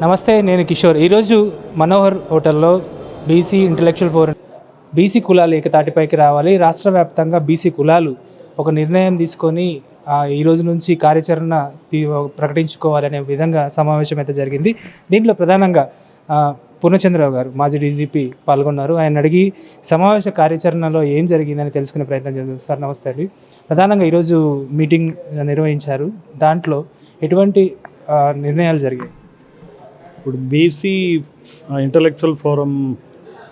నమస్తే నేను కిషోర్. ఈరోజు మనోహర్ హోటల్లో బీసీ ఇంటలెక్చువల్ ఫోరం బీసీ కులాలు ఏకతాటిపైకి రావాలి. రాష్ట్ర వ్యాప్తంగా బీసీ కులాలు ఒక నిర్ణయం తీసుకొని ఈరోజు ఈ రోజు నుంచి కార్యాచరణ ప్రకటించుకోవాలనే విధంగా సమావేశం అయితే జరిగింది. దీంట్లో ప్రధానంగా పూర్ణచంద్రరావు గారు మాజీ డీజీపీ పాల్గొన్నారు. ఆయన అడిగి సమావేశ కార్యాచరణలో ఏం జరిగిందని తెలుసుకునే ప్రయత్నం చేద్దాం. సార్ నమస్తే అండి. ప్రధానంగా ఈరోజు మీటింగ్ నిర్వహించారు. దాంట్లో ఎటువంటి నిర్ణయాలు జరిగాయి? ఇప్పుడు బీసీ ఇంటలెక్చువల్ ఫోరం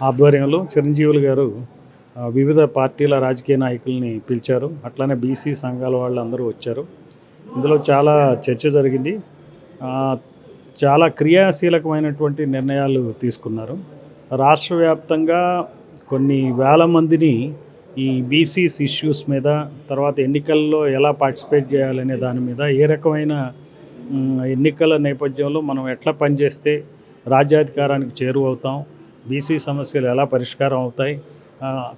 ఆధ్వర్యంలో చిరంజీవులు గారు వివిధ పార్టీల రాజకీయ నాయకుల్ని పిలిచారు. అట్లానే బీసీ సంఘాల వాళ్ళు అందరూ వచ్చారు. ఇందులో చాలా చర్చ జరిగింది. చాలా క్రియాశీలకమైనటువంటి నిర్ణయాలు తీసుకున్నారు. రాష్ట్ర వ్యాప్తంగా కొన్ని వేల మందిని ఈ బీసీస్ ఇష్యూస్ మీద తర్వాత ఎన్నికల్లో ఎలా పార్టిసిపేట్ చేయాలనే దాని మీద ఏ రకమైన ఎన్నికల నేపథ్యంలో మనం ఎట్లా పనిచేస్తే రాజ్యాధికారానికి చేరువవుతాం? బీసీ సమస్యలు ఎలా పరిష్కారం అవుతాయి?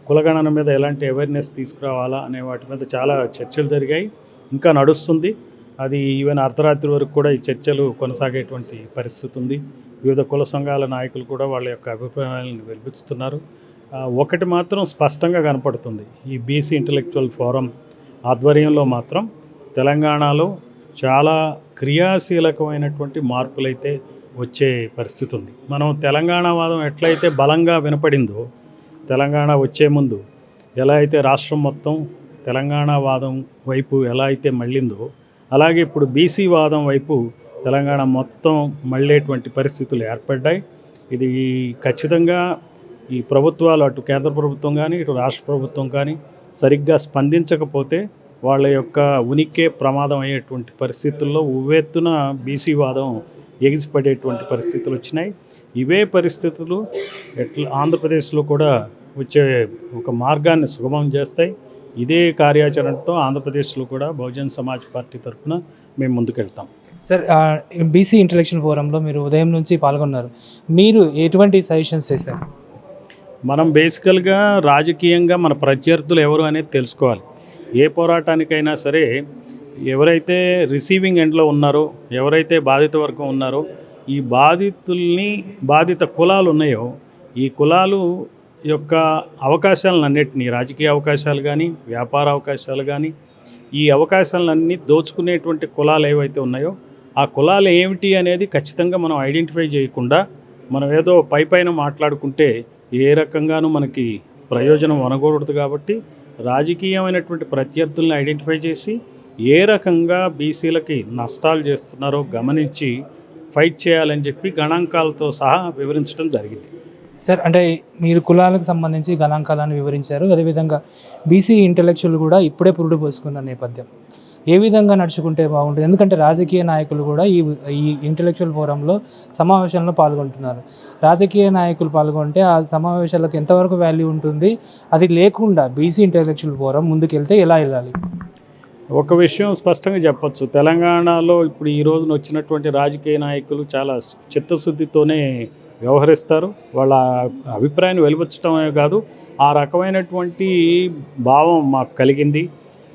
కులగణన మీద ఎలాంటి అవేర్నెస్ తీసుకురావాలా అనే వాటి మీద చాలా చర్చలు జరిగాయి. ఇంకా నడుస్తుంది. అది ఈవెన్ అర్ధరాత్రి వరకు కూడా ఈ చర్చలు కొనసాగేటువంటి పరిస్థితి ఉంది. వివిధ కుల సంఘాల నాయకులు కూడా వాళ్ళ యొక్క అభిప్రాయాలను వెలిపిస్తున్నారు ఒకటి మాత్రం స్పష్టంగా కనపడుతుంది. ఈ బీసీ ఇంటలెక్చువల్ ఫోరం ఆధ్వర్యంలో మాత్రం తెలంగాణలో చాలా క్రియాశీలకమైనటువంటి మార్పులైతే వచ్చే పరిస్థితి ఉంది మనం తెలంగాణ వాదం ఎట్లయితే బలంగా వినపడిందో తెలంగాణ వచ్చే ముందు ఎలా అయితే రాష్ట్రం మొత్తం తెలంగాణ వాదం వైపు ఎలా అయితే మళ్ళిందో అలాగే ఇప్పుడు బీసీ వాదం వైపు తెలంగాణ మొత్తం మళ్ళేటువంటి పరిస్థితులు ఏర్పడ్డాయి. ఇది ఖచ్చితంగా ఈ ప్రభుత్వాలు అటు కేంద్ర ప్రభుత్వం కానీ ఇటు రాష్ట్ర ప్రభుత్వం కానీ సరిగ్గా స్పందించకపోతే వాళ్ళ యొక్క ఉనికే ప్రమాదం అయ్యేటువంటి పరిస్థితుల్లో ఉవ్వెత్తున బీసీ వాదం ఎగిసిపడేటువంటి పరిస్థితులు వచ్చినాయి. ఇవే పరిస్థితులు ఎట్లా ఆంధ్రప్రదేశ్లో కూడా వచ్చే ఒక మార్గాన్ని సుగమం చేస్తాయి. ఇదే కార్యాచరణతో ఆంధ్రప్రదేశ్లో కూడా బహుజన్ సమాజ్ పార్టీ తరఫున మేము ముందుకెళ్తాం. సార్ బీసీ ఇంటలెక్చువల్ ఫోరంలో మీరు ఉదయం నుంచి పాల్గొన్నారు. మీరు ఎటువంటి సజెషన్స్ చేశారు? మనం బేసికల్గా రాజకీయంగా మన ప్రత్యర్థులు ఎవరు అనేది తెలుసుకోవాలి. ఏ పోరాటానికైనా సరే ఎవరైతే రిసీవింగ్ ఎండ్లో ఉన్నారో ఎవరైతే బాధిత వర్గం ఉన్నారో ఈ బాధితుల్ని బాధిత కులాలు ఉన్నాయో ఈ కులాలు యొక్క అవకాశాలన్నింటినీ రాజకీయ అవకాశాలు కానీ వ్యాపార అవకాశాలు కానీ ఈ అవకాశాలన్నీ దోచుకునేటువంటి కులాలు ఏవైతే ఉన్నాయో ఆ కులాలు ఏమిటి అనేది ఖచ్చితంగా మనం ఐడెంటిఫై చేయకుండా మనం ఏదో పై పైన మాట్లాడుకుంటే ఏ రకంగానూ మనకి ప్రయోజనం అనకూడదు కాబట్టి రాజకీయమైనటువంటి ప్రత్యర్థుల్ని ఐడెంటిఫై చేసి ఏ రకంగా బీసీలకి నష్టాలు చేస్తున్నారో గమనించి ఫైట్ చేయాలని చెప్పి గణాంకాలతో సహా వివరించడం జరిగింది. సార్ అంటే మీరు కులాలకు సంబంధించి గణాంకాలను వివరించారు. అదేవిధంగా బీసీ ఇంటలెక్చువల్ కూడా ఇప్పుడే పురుడు పోసుకున్న నేపథ్యం. ఏ విధంగా నడుచుకుంటే బాగుంటుంది? ఎందుకంటే రాజకీయ నాయకులు కూడా ఈ ఈ ఇంటలెక్చువల్ ఫోరంలో సమావేశంలో పాల్గొంటున్నారు. రాజకీయ నాయకులు పాల్గొంటే ఆ సమావేశాలకు ఎంతవరకు వాల్యూ ఉంటుంది? అది లేకుండా బీసీ ఇంటలెక్చువల్ ఫోరం ముందుకెళ్తే ఎలా వెళ్ళాలి? ఒక విషయం స్పష్టంగా చెప్పొచ్చు. తెలంగాణలో ఇప్పుడు ఈ రోజున వచ్చినటువంటి రాజకీయ నాయకులు చాలా చిత్తశుద్ధితోనే వ్యవహరిస్తారు. వాళ్ళ అభిప్రాయాన్ని వెలువచ్చటమే కాదు ఆ రకమైనటువంటి భావం మాకు కలిగింది.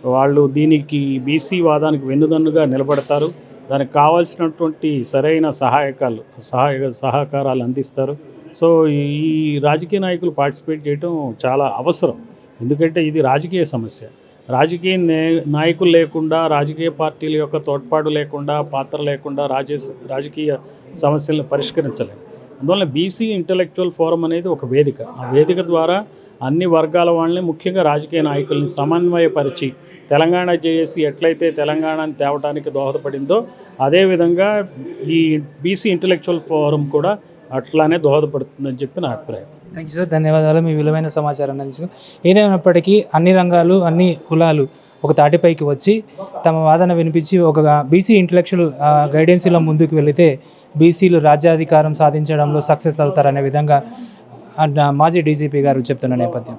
వాళ్ళు దీనికి బీసీ వాదానికి వెన్నుదన్నుగా నిలబడతారు. దానికి కావాల్సినటువంటి సరైన సహాయకాలు సహాయ సహకారాలు అందిస్తారు. సో ఈ రాజకీయ నాయకులు పార్టిసిపేట్ చేయడం చాలా అవసరం. ఎందుకంటే ఇది రాజకీయ సమస్య. రాజకీయ నాయకులు లేకుండా రాజకీయ పార్టీల యొక్క తోడ్పాటు లేకుండా పాత్ర లేకుండా రాజ్య రాజకీయ సమస్యలను పరిష్కరించలేము అందువల్ల బీసీ ఇంటలెక్చువల్ ఫోరం అనేది ఒక వేదిక. ఆ వేదిక ద్వారా అన్ని వర్గాల వాళ్ళని ముఖ్యంగా రాజకీయ నాయకుల్ని సమన్వయపరిచి తెలంగాణ జేఏసీ ఎట్లయితే తెలంగాణని తేవడానికి దోహదపడిందో అదేవిధంగా ఈ బీసీ ఇంటలెక్చువల్ ఫోరం కూడా అట్లానే దోహదపడుతుందని చెప్పి నా అభిప్రాయం. థ్యాంక్ యూ సార్ ధన్యవాదాలు. మీ విలువైన సమాచారాన్ని అందించిన ఏదైనప్పటికీ అన్ని రంగాలు అన్ని కులాలు ఒక తాటిపైకి వచ్చి తమ వాదన వినిపించి ఒక బీసీ ఇంటలెక్చువల్ గైడెన్సీలో ముందుకు వెళితే బీసీలు రాజ్యాధికారం సాధించడంలో సక్సెస్ అవుతారనే విధంగా మాజీ డీజీపీ గారు చెప్తున్న నేపథ్యం.